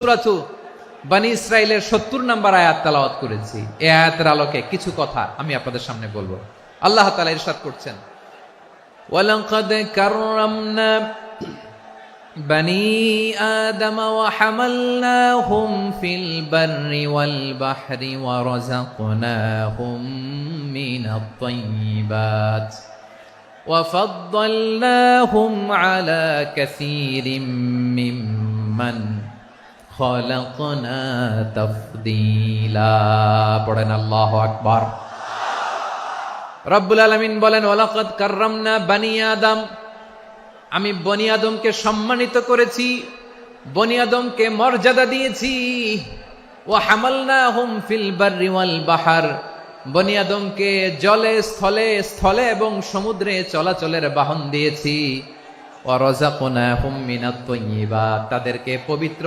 সুরাতু বানি ইসরায়েলের সত্তর নাম্বার আয়াত তালাওয়াত করেছি এই আয়াতের আলোকে কিছু কথা আমি আপনাদের সামনে বলবো আল্লাহ তালা ইরশাদ করছেন ولقد كرمنا بني آدم وحملناهم في البر والبحر ورزقناهم من الطيبات وفضلناهم على كثير ممن খলকনা তফদিলা পড়েন আল্লাহ আকবার। রব্বুল আলমিন বলেন ওলাকত কার্রামনা বানি আদম। আমি বনি আদমকে সম্মানিত করেছি, বনি আদমকে মর্যাদা দিয়েছি। ও হামালনা হুম ফিল বারিওয়াল বাহার। বনি আদমকে জলে, স্থলে স্থলে এবং সমুদ্রে চলাচলের বাহন দিয়েছি। ও রজাকোনা হুম মিনাত তাদেরকে পবিত্র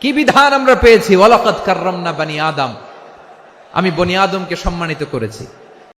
কি বিধান আমরা পেয়েছি? ওয়ালাকাত কাররামনা বানি আদম। আমি বনি আদমকে সম্মানিত করেছি।